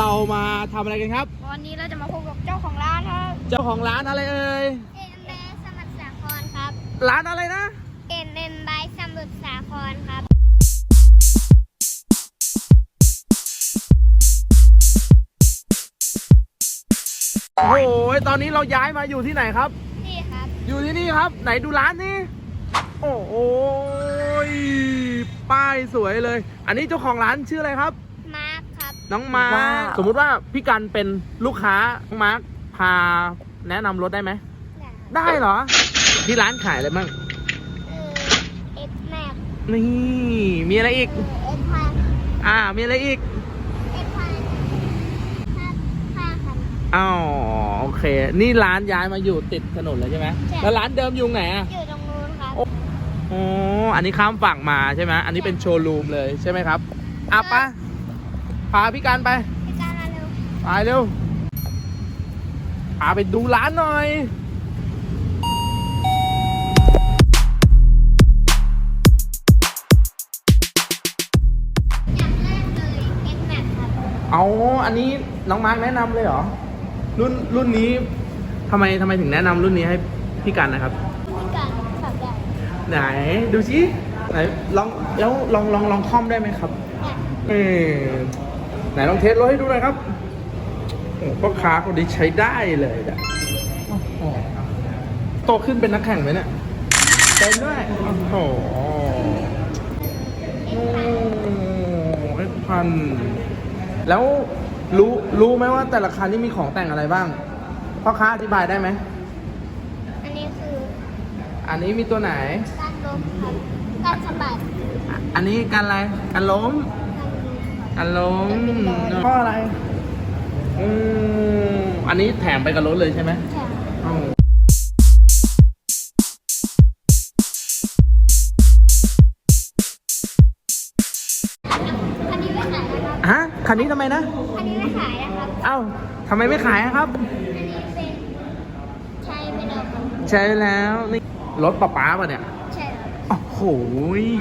เรามาทำอะไรกันครับ วันนี้เราจะมาพบกับเจ้าของร้านครับเจ้าของร้านอะไรเอ่ย เอ็นเอสมุทรสาครครับร้านอะไรนะ เอ็นเอ็มไบสมุทรสาครครับ โอ้โห ตอนนี้เราย้ายมาอยู่ที่ไหนครับ นี่ครับ อยู่ที่นี่ครับ ไหนดูร้านนี่โอ้โหป้ายสวยเลย อันนี้เจ้าของร้านชื่ออะไรครับมาร์คครับ น้องมาร์คว้าวสมมุติว่าพี่กันเป็นลูกค้าน้องมาร์คพาแนะนำรถได้ไหม ได้เหรอ ที่ร้านขายอะไรบ้างเออเอ็กแม็กนี่มีอะไรอีก เอ็กพันอ่า มีอะไรอีกเอ็กพันห้าห้าคันอ้าวโอเค นี่ร้านย้ายมาอยู่ติดถนนเลยใช่ไหมใช่ แล้วร้านเดิมอยู่ไหนอะอยู่ตรงนู้นครับอ๋ออันนี้ข้ามฝั่งมาใช่ไหมอันนี้เป็นโชว์รูมเลยใช่ไหมครับอะไปะ พาพี่การไปไปการมาเร็วไปเร็วพาไปดูร้านหน่อยอย่างแรกเลยเอ็กแม็กครับเอาอันนี้น้องมาร์กแนะนำเลยเหรอ รุ่นรุ่นนี้ทำไมทำไมถึงแนะนำรุ่นนี้ให้พี่กันนะครับที่การขับได้ไหนดูสิไหนลองแล้วลองลองลองคล่อมได้ไหมครับเนี่ยเออ ไหนลองเทสรถให้ดูหน่อยครับโอ้พ่อค้าคนนี้ใช้ได้เลยนะโอ้โหโตขึ้นเป็นนักแข่งไหมเนี่ยเป็นด้วยโอ้โหโอ้เอ็ดพัน แล้วรู้รู้ไหมว่าแต่ละคันนี่มีของแต่งอะไรบ้างพ่อค้าอธิบายได้ไหม อันนี้คือ อันนี้มีตัวไหน การล้มครับการสะบัดอะอันนี้กันอะไรกันล้ม การล้มครับกันล้มข้ออะไรอืมอันนี้แถมไปกับรถเลยใช่ไหมใช่เอ้าอันนี้ไม่ขายนะครับฮะคันนี้ทำไมนะอันนี้ไม่ขายนะครับ เอ้าทำไมไม่ขายอะครับ อันนี้เป็นใช้ไม่ได้ครับใช่แล้วนี่รถป๊าป๊าป่ะเนี่ย ใช่ครับโอ้โห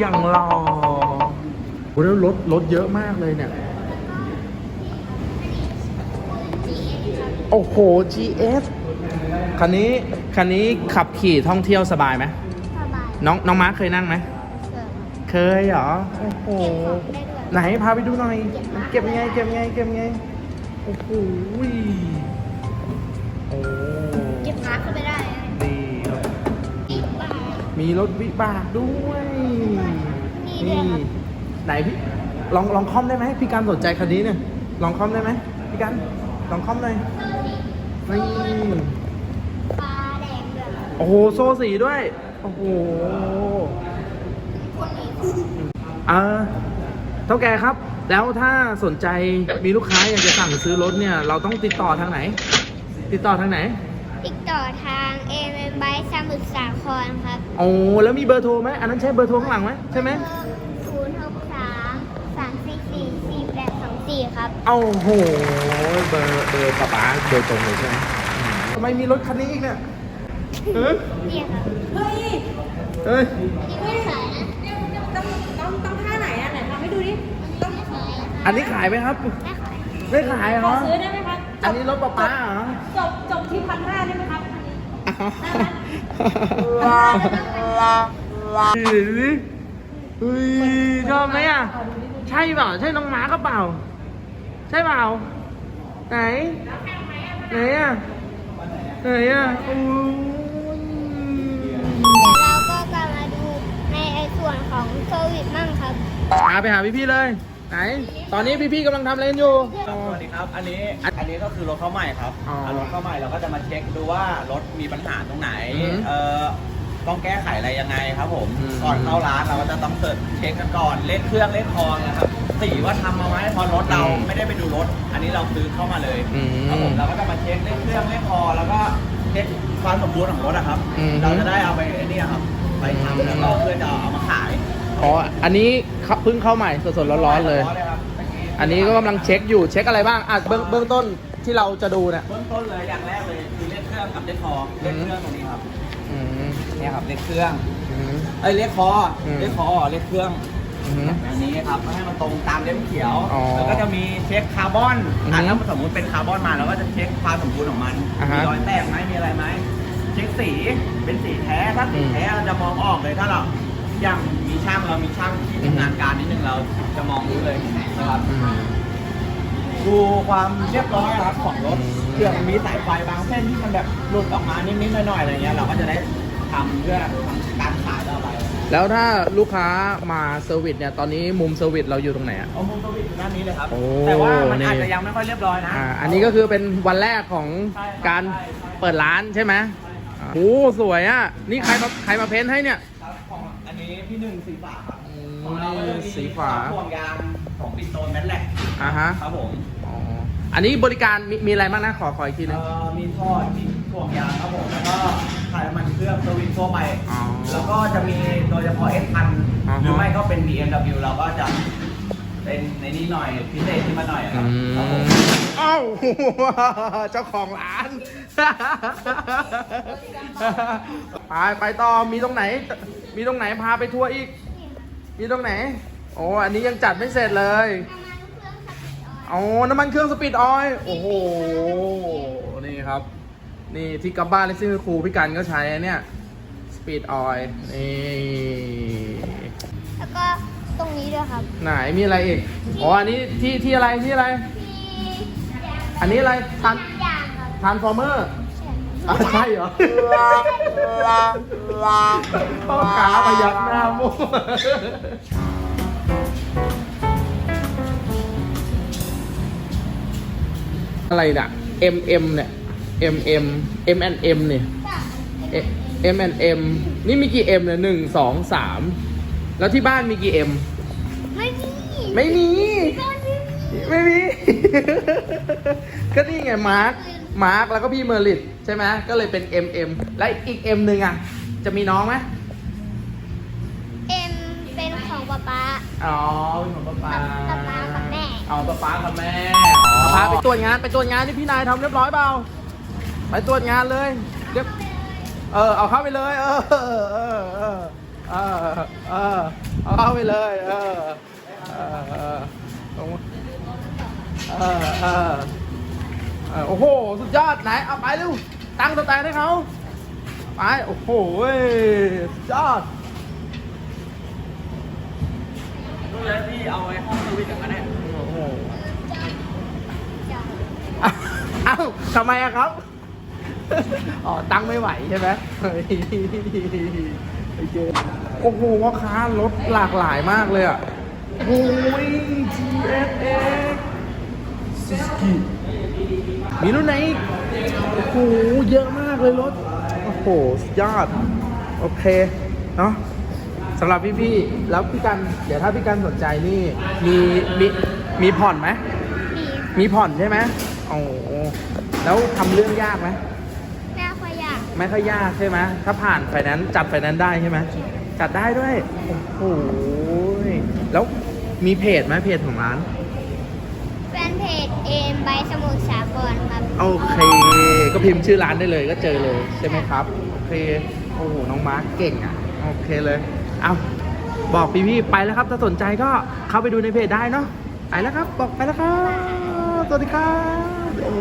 ยังรอ โอ้แล้วรถรถเยอะมากเลยเนี่ย GS ครับโอ้โห GS คันนี้คันนี้ขับขี่ท่องเที่ยวสบายไหมสบายน้องน้องมาร์คเคยนั่งไหมเกิดเคยเหรอ โอ้โหเก็บของได้ด้วยไหนพาไปดูหน่อย เก็เก็บบมายังไง เก็บยังไง เก็บยังไง โอ้โหโอ้เก็บมาร์คเข้าไปได้นี่ครับอีกบาทมีรถวิบากด้วยมีด้วยครับ ไหนพี่ลองลองคล่อมได้ไหมพี่การสนใจคันนี้เนี่ยลองคล่อมได้ไหมพี่การลองคล่อมหน่อยนี่ปลาแดงด้วยโอ้โหโซ่สีด้วย โอ้โหคนนี้เออเท่าแกครับ แล้วถ้าสนใจมีลูกค้าอยากจะสั่งซื้อรถเนี่ย เราต้องติดต่อทางไหน ติดต่อทางไหน ติดต่อทางเอ็มไบสมุทรสาครครับ โอ้แล้วมีเบอร์โทรไหมอันนั้นใช่เบอร์โทรข้างหลังไหมใช่ไหม ครับเอาโหเบอร์เบอร์ป๊าป๊าโดยตรงเลยใช่ไหมอืมทำไมมีรถคันนี้อีกเนี่ยเฮ้ยเนี่ยครับเฮ้ยเฮ้ยอันนี้ไม่ขายนะต้องต้องต้องท่าไหนอะไหนทำให้ดูดิต้องไม่ขายนะอันนี้ขายไหมครับ ไม่ขายไม่ขายเหรขออซื้อได้ไหมคะอันนี้รถป๊าป๊าเหรอจบจบที่พันห้าได้ไหมครับอันนี้เฮ้ยชอบไหมอะ ใช่เปล่า ใช่น้องหมาก็เปล่า ใช่เปล่า ไหน ไหนอะ ไหนอะอู้เดี๋ยวเราก็จะมาดูในไอ้ส่วนของเซอร์วิสมั่งครับ พาไปหาพี่ๆเลย ไหน ตอนนี้พี่ๆกำลังทำอะไรกันอยู่ ครับสวัสดีครับ อันนี้อันนี้ก็คือรถเข้าใหม่ครับอ๋ออะรถเข้าใหม่เราก็จะมาเช็คดูว่ารถมีปัญหาตรงไหน อือฮึเอ่อ ต้องแก้ไขอะไรยังไงครับผมอืม ก่อนเข้าร้านเราก็จะต้องเสิร์ชเช็คกันก่อนเลขเครื่องเลขคอนะครับสีว่าทำมาไหมพอรถเราอืมไม่ได้ไปดูรถ อันนี้เราซื้อเข้ามาเลย อืมครับผมเราก็จะมาเช็คเลขเครื่องเลขคอแล้วก็เช็คความสมบูรณ์ของรถอะครับ อืมเราจะได้เอาไปไอ้นี่ครับ ไปทำแล้วก็เพื่อจะเอามาขายอ๋ออันนี้เข้าเพิ่งเข้าใหม่สดๆร้อนๆเลยร้อนเลยครับเมื่อกี้อันนี้ก็กำลังเช็คอยู่เช็คอะไรบ้างอะเบื้องเบื้องต้นที่เราจะดูเนี่ยเบื้องต้นเลยอย่างแรกเลยคือเลขเครื่องกับเลขคอเลขเครื่องตรงนี้ครับ อืม เนี่ยครับเลขเครื่องอืมเอ้ยเลขคออม เลขคอเลขเครื่องออือฮึแบบนี้ครับให้มันตรงตามเล่มเขียวอ๋อแล้วก็จะมีเช็คคาร์บอนอือฮึอะถ้าสมมติเป็นคาร์บอนมาเราก็จะเช็คความสมบูรณ์ของมันอ่าฮะมีรอยแตกไหมมีอะไรไหมเช็คสีเป็นสีแท้ถ้าสีอืมแท้เราจะมองออกเลยถ้าเราอย่างมีช่างเรามีช่างที่อือฮึชำนาญการนิดนึงเราจะมองรู้เลยนะครับ อืม ดูความเรียบร้อยครับของรถอืม เผื่อมันมีสายไฟบางเส้นที่มันแบบหลุดออกมานิดๆหน่อยๆอะไรเงี้ยเราก็จะได้ ทำเพื่อทำการขายต่อไปแล้วถ้าลูกค้ามาเซอร์วิสเนี่ยตอนนี้มุมเซอร์วิสเราอยู่ตรงไหนอะ เอามุมสวิตช์อยู่ด้านนี้เลยครับ โอ้แต่ว่ามันนี่อาจจะยังไม่ค่อยเรียบร้อยนะอ่าอันนี้ก็คือเป็นวันแรกของใช่ครับการใช่ใช่เปิดร้านใช่ไหมอ่าโอ้สวยอะ นี่ใครมาใครมาเพ้นท์ให้เนี่ย ครับของอันนี้พี่หนึ่งสีฝาครับอืมของเราก็จะมีสีฝา ห่วงยางของปิโตนแมทแลกอ่าฮะครับผมอ๋ออันนี้บริการมีมีอะไรบ้างนะขอขออีกทีนึเอ่งอมีท่อมีห่วงยางครับผมแล้วก็ ถ่ายน้ำมันเครื่องสวิตช์ทั่วไป อ๋อ แล้วก็จะมีโดยเฉพาะ S พันอ่าฮะหรือไม่ก็เป็น BMW เราก็จะเป็นในนี้หน่อยพิเศษขึ้นมาหน่อยอะคอืรับครับผมมเอ้าเจ้าของร้าน ไปไปต่อมีตรงไหน มีตรงไหนพาไปทัวร์อีก มีตรงไหน โอ้อันนี้ยังจัดไม่เสร็จเลยน้ำมันเครื่องสปีดออยล์อ๋อน้ำมันเครื่องสปีดออยล์โอ้โห นี่ครับ นี่ที่กัมบ้าเลสซิ่งครูพี่กันก็ใช้อันเนี่ยสปีดออยล์นี่แล้วก็ตรงนี้ด้วยครับ ไหนมีอะไรอีกอ๋ออันนี้ที่ที่อะไรที่อะไรที่อันนี้อะไรทันยางครับทานฟอร์เมอร์อะใช่เหรอพ่อขาพยักหน้ามั่วอะไรน่ะ M M เนี่ย M M M N M เนี่ย M N M นี่มีกี่ M เนี่ยหนึ่งสองสามแล้วที่บ้านมีกี่ M ไม่มี ไม่มีก็ไม่มีไม่มี ก็นี่ไงมาร์ค มาร์คแล้วก็พี่เมอร์ลิตใช่ไหมก็เลยเป็น M M และอีก M หนึ่งอะ จะมีน้องไหมเอ็มเป็นของป๊าป๊าอ๋อเป็นของป๊าป๊าป๊าป๊ากับแม่ เอาป๊าป๊ากับแม่อ๋อพาไปตรวจงานไปตรวจงานที่พี่นายทำเรียบร้อยเปล่า ไปตรวจงานเลยเรียบเออเอาเข้าไปเลยเออเออเออเออเออเออเอาเข้าไปเลย เออเออเออตรงเออเออเออโอ้โหสุดยอดไหนเอาไปเร็วตั้งสแตนให้เขาไปโอ้โหเว้ยสุดยอดรู้เลยพี่เอาไว้ห้องสวิตช์อย่างนั้นแหละโอ้โหอ้าวอ้าวทำไมอะครับ อ๋อ ตั้งไม่ไหวใช่ไหมเฮ้ยโอเคโอ้โหว่าค้ารถหลากหลายมากเลยอะโอ้ย GSX ซิสกิมีรุ่นไหนอีกโอ้โห เยอะมากเลยรถ โอ้โหสุดยอด โอเค เนาะสำหรับพี่ๆ แล้วพี่กัน เดี๋ยวถ้าพี่กันสนใจนี่ มีมีมีผ่อนไหม มีมีผ่อนใช่ไหมโอ้โหแล้วทำเรื่องยากไหมแม่ขยะ ไม่ค่อยยากใช่ไหมถ้าผ่านไฟแนนซ์จัดไฟแนนซ์ได้ใช่ไหมจัดได้ด้วย โอ้โหแล้วมีเพจไหมเพจของร้าน แฟนเพจเอ็มใบสมุทรสาครครับ โอเค ก็พิมพ์ชื่อร้านได้เลยก็เจอเลยใช่ไหมครับ โอเค โอ้โห น้องมาร์คเก่งอะ โอเคเลย เอาบอกพี่ๆไปแล้วครับ ถ้าสนใจก็เข้าไปดูในเพจได้เนาะ ไปแล้วครับ บอกไปแล้วครับ สวัสดีครับเอ้